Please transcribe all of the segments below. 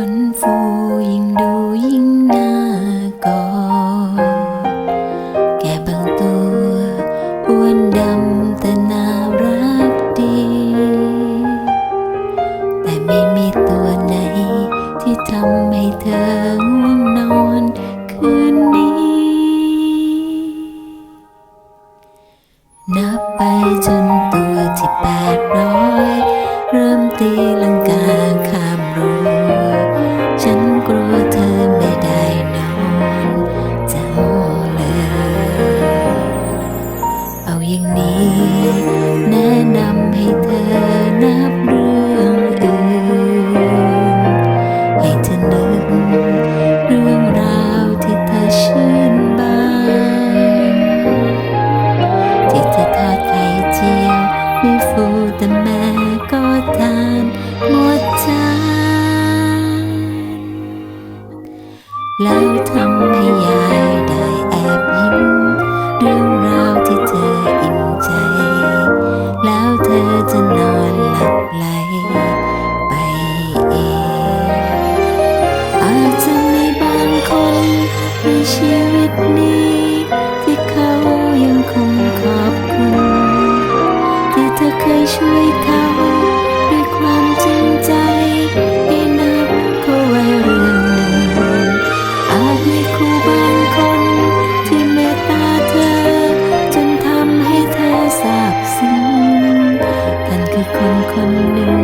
บางตัวคนฟูยิ่งดูยิ่งน่ากอดแกบางตัวอ้วนดำแต่น่ารักดี แต่ไม่มีตัวไหนที่ทำให้เธอง่วงนอนคืนนี้ นับไปจนตัวที่แปดร้อย แล้วทำให้ยายได้แอบยิ้ม เรื่องราวที่เธออิ่มใจ แล้วเธอจะนอนหลับไหลไปเอง อาจจะมีบางคนในชีวิตนี้ คนคนหนึ่ง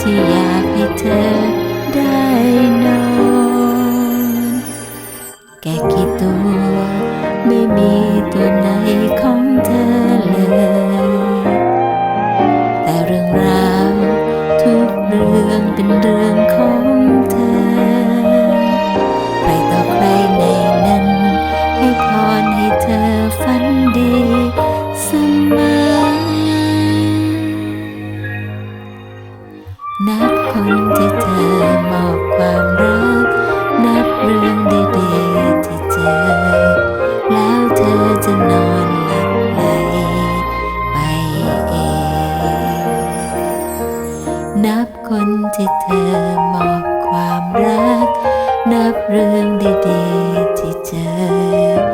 ที่อยากให้เธอได้นอนแก คนที่เธอมอบความรัก นับเรื่องดีๆที่เจอแล้วเธอจะนอ